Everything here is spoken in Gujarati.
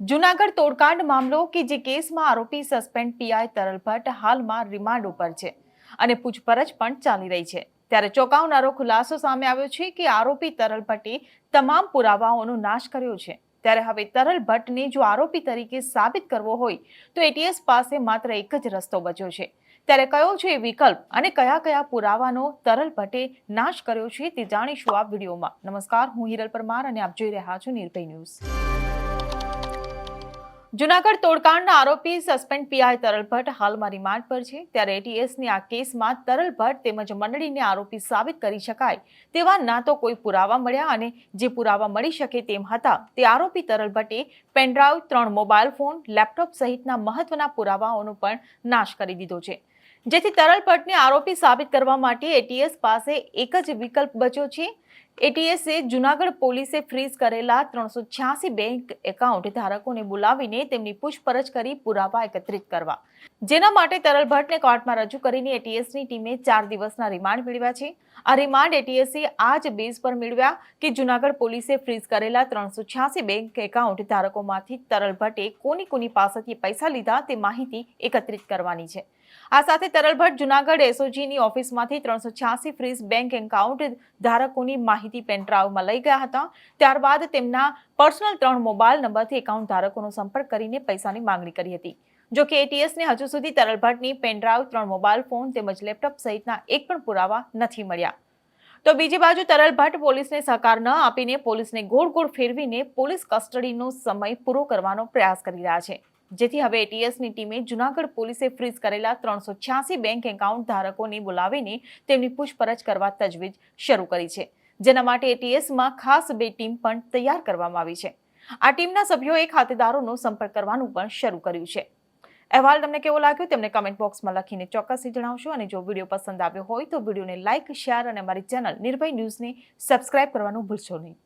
જુનાગઢ તોડકાંડ મામલો કે જે કેસમાં આરોપી સસ્પેન્ડ પીઆઈ તરલ ભટ્ટ હાલમાં રિમાન્ડ ઉપર છે અને પૂછપરછ પણ ચાલી રહી છે. ત્યારે ચોંકાવનારો ખુલાસો સામે આવ્યો છે કે આરોપી તરલ ભટ્ટે તમામ પુરાવાઓનો નાશ કર્યો છે. ત્યારે હવે તરલ ભટ્ટને જો આરોપી તરીકે સાબિત કરવો હોય, તો એટીએસ પાસે માત્ર એક જ રસ્તો બચ્યો છે. ત્યારે કયો છે એ વિકલ્પ અને કયા કયા પુરાવાનો તરલ ભટ્ટે નાશ કર્યો છે તે જાણીશું આ વિડીયોમાં. નમસ્કાર, હું હિરલ પરમાર અને આપ જોઈ રહ્યા છો નિર્ભય ન્યૂઝ. જુનાગઢ તોડકાંડના આરોપી સસ્પેન્ડ પીઆઈ તરલ ભટ્ટ હાલમાં રિમાન્ડ પર છે. ત્યારે એટીએસની આ કેસમાં તરલ ભટ્ટ તેમજ મંડળીને આરોપી સાબિત કરી શકાય તેવા ના તો કોઈ પુરાવા મળ્યા અને જે પુરાવા મળી શકે તેમ હતા. તે આરોપી તરલ ભટ્ટે પેનડ્રાઈવ, ત્રણ મોબાઈલ ફોન, લેપટોપ સહિતના મહત્વના પુરાવાઓનો પણ નાશ કરી દીધો છે. જેથી તરલ ભટ્ટને આરોપી સાબિત કરવા માટે એટીએસ પાસે એક જ વિકલ્પ બચ્યો છે. એટીએસે જુનાગઢ પોલીસે ફ્રીઝ કરેલા ત્રણસો છ્યાસી બેંક એકાઉન્ટ ધારકોને બોલાવીને તેમની પૂછપરછ કરી પુરાવા એકત્રિત કરવા. જેના માટે તરલ ભટ્ટને કોર્ટમાં રજૂ કરીને એટીએસની ટીમે ચાર દિવસના રિમાન્ડ મેળવ્યા છે. આ રિમાન્ડ એટીએસે આ જ બેઝ પર મેળવ્યા કે જુનાગઢ પોલીસે ફ્રીઝ કરેલા ત્રણસો છ્યાસી બેંક એકાઉન્ટ ધારકોમાંથી તરલ ભટ્ટે કોની કોની પાસેથી પૈસા લીધા તે માહિતી એકત્રિત કરવાની છે. આ સાથે તરલ ભટ્ટ જુનાગઢ એસઓજીની ઓફિસમાંથી ત્રણસો છ્યાસી ફ્રીઝ બેંક એકાઉન્ટ ધારકોની માહિતી પેનડ્રાઈવમાં લઈ ગયા હતા. ત્યારબાદ તેમના પર્સનલ ત્રણ મોબાઈલ નંબરથી એકાઉન્ટ ધારકોનો સંપર્ક કરીને પૈસાની માંગણી કરી હતી. જો કે એટીએસને હજુ સુધી તરલ ભટ્ટની પેનડ્રાઈવ ત્રણ મોબાઈલ ફોન તેમજ લેપટોપ સહિતના એક પણ પુરાવા નથી મળ્યા. તો બીજી બાજુ તરલ ભટ્ટ પોલીસને સહકાર ન આપીને પોલીસને ગોળ ગોળ ફેરવીને પોલીસ કસ્ટડીનો સમય પૂરો કરવાનો પ્રયાસ કરી રહ્યા છે. જેથી હવે એટીએસની ટીમે જુનાગઢ પોલીસે ફ્રીઝ કરેલા ત્રણસો બેંક એકાઉન્ટ ધારકોને બોલાવીને તેમની પૂછપરછ કરવા તજવીજ શરૂ કરી છે. જેના માટે એટીએસમાં ખાસ બે ટીમ પણ તૈયાર કરવામાં આવી છે. આ ટીમના સભ્યોએ ખાતેદારોનો સંપર્ક કરવાનું પણ શરૂ કર્યું છે. અહેવાલ તમને કેવો લાગ્યો તેમને કમેન્ટ બોક્સમાં લખીને ચોક્કસથી જણાવશો અને જો વીડિયો પસંદ આવ્યો હોય તો વિડીયોને લાઇક શેર અને અમારી ચેનલ નિર્ભય ન્યૂઝને સબસ્ક્રાઇબ કરવાનું ભૂલશો નહીં.